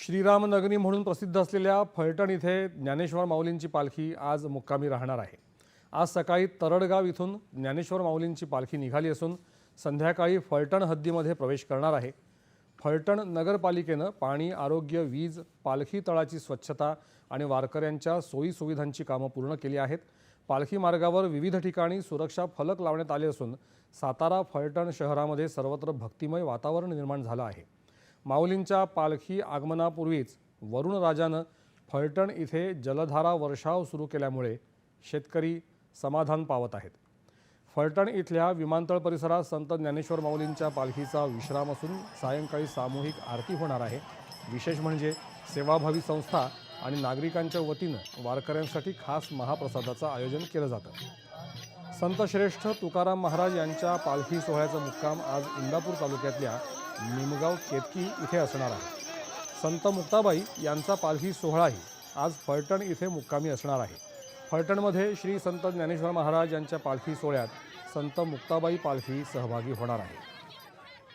श्रीरामनगरी म्हणून प्रसिद्ध असलेल्या फलटण इथे ज्ञानेश्वर माऊलींची पालखी आज मुक्कामी राहणार आहे. आज सकाळी तरडगाव इथून ज्ञानेश्वर माऊलींची पालखी निघाली असून संध्याकाळी फलटण हद्दीमध्ये प्रवेश करणार आहे. फलटण नगरपालिकेनं पाणी आरोग्य वीज पालखी तळाची स्वच्छता आणि वारकऱ्यांच्या सोयीसुविधांची कामं पूर्ण केली आहेत. पालखी मार्गावर विविध ठिकाणी सुरक्षा फलक लावण्यात आले असून सातारा फलटण शहरामध्ये सर्वत्र भक्तिमय वातावरण निर्माण झालं आहे. माऊलींच्या पालखी आगमनापूर्वीच वरुण राजानं फलटण इथे जलधारा वर्षाव सुरू केल्यामुळे शेतकरी समाधान पावत आहेत. फलटण इथल्या विमानतळ परिसरात संत ज्ञानेश्वर माऊलींच्या पालखीचा विश्राम असून सायंकाळी सामूहिक आरती होणार आहे. विशेष म्हणजे सेवाभावी संस्था आणि नागरिकांच्या वतीनं वारकऱ्यांसाठी खास महाप्रसादाचं आयोजन केलं जातं. संतश्रेष्ठ तुकाराम महाराज यांच्या पालखी सोहळ्याचा मुक्काम आज इंदापूर तालुक्यातल्या निमगाव केतकी इथे असणार आहे. संत मुक्ताबाई यांचा पालखी सोहळाही आज फलटण इथे मुक्कामी असणार आहे. फलटणमध्ये श्री संत ज्ञानेश्वर महाराज यांच्या पालखी सोहळ्यात संत मुक्ताबाई पालखी सहभागी होणार आहे.